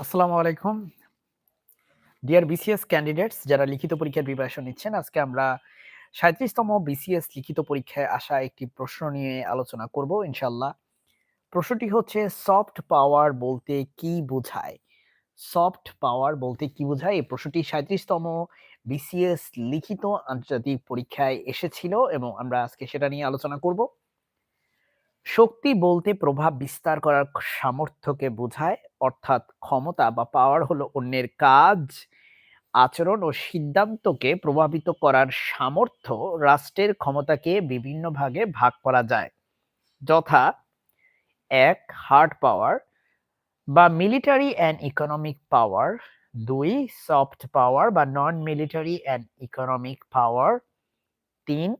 আসসালামু আলাইকুম। Deer BCS candidates যারা লিখিত পরীক্ষার প্রিপারেশন নিচ্ছেন, আজকে আমরা ৩৭ তম বিসিএস লিখিত পরীক্ষায় আসা একটি প্রশ্ন নিয়ে আলোচনা করব ইনশাল্লাহ প্রশ্নটি হচ্ছে সফট পাওয়ার বলতে কি বোঝায়? সফট পাওয়ার বলতে কি বোঝায়? এই প্রশ্নটি ৩৭ তম বিসিএস লিখিত আন্তর্জাতিক পরীক্ষায় এসেছিল এবং আমরা আজকে সেটা নিয়ে আলোচনা করব। শক্তি বলতে প্রভাব বিস্তার করার সামর্থ্যকে বোঝায় অর্থাৎ ক্ষমতা বা পাওয়ার হলো অন্যের কাজ, আচরণ ও সিদ্ধান্তকে প্রভাবিত করার সামর্থ্য রাষ্ট্রের ক্ষমতাকে বিভিন্ন ভাগে ভাগ করা যায়। যথা এক হার্ড পাওয়ার বা মিলিটারি অ্যান্ড ইকোনমিক পাওয়ার, দুই সফট পাওয়ার বা non military and economic power, ৩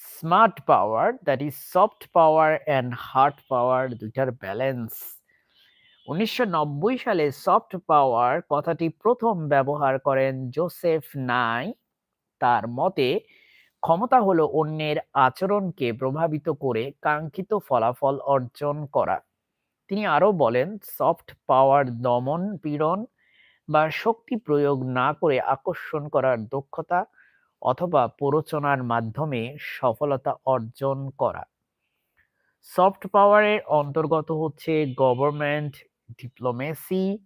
smart power that is soft power and hard power ২ টার ব্যালেন্স। ১৯৯০ সালে সফট পাওয়ার কথাটি প্রথম ব্যবহার করেন জোসেফ নাই। তার মতে ক্ষমতা হলো অন্যের আচরণকে প্রভাবিত করে কাঙ্ক্ষিত ফলাফল অর্জন করা। তিনি আরও বলেন সফট পাওয়ার দমন, পীড়ন বা শক্তি প্রয়োগ না করে আকর্ষণ করার দক্ষতা অথবা প্ররোচনার মাধ্যমে সফলতা অর্জন করা। সফট পাওয়ারের অন্তর্গত হচ্ছে government, diplomacy,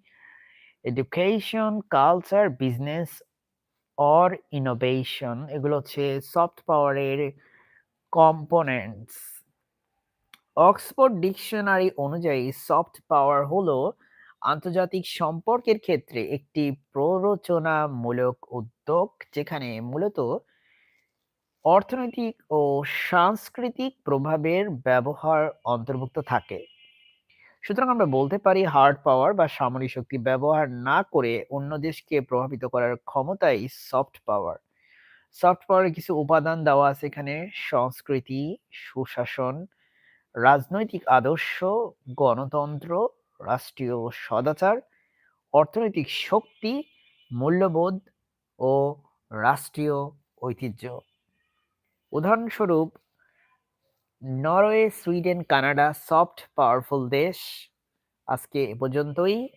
education, culture, business or innovation এগুলো হচ্ছে সফট পাওয়ারের কম্পোনেন্টস। অক্সফোর্ড ডিকশনারি অনুযায়ী সফট পাওয়ার হলো আন্তর্জাতিক সম্পর্কের ক্ষেত্রে একটি প্ররোচনামূলক উদ্যোগ যেখানে মূলত অর্থনৈতিক ও সাংস্কৃতিক প্রভাবের ব্যবহার অন্তর্ভুক্ত থাকে। সুতরাং আমরা বলতে পারি হার্ড পাওয়ার বা সামরিক শক্তি ব্যবহার না করে অন্য দেশকে প্রভাবিত করার ক্ষমতাই সফট পাওয়ার। সফট পাওয়ারের কিছু উপাদান দেওয়া আছে এখানে সংস্কৃতি, সুশাসন, রাজনৈতিক আদর্শ, গণতন্ত্র, রাষ্ট্রীয় সদাচার, অর্থনৈতিক শক্তি, মূল্যবোধ ও রাষ্ট্রীয় ঐতিহ্য। উদাহরণস্বরূপ Norway, Sweden, Canada soft powerful দেশ। আজকে এ পর্যন্তই।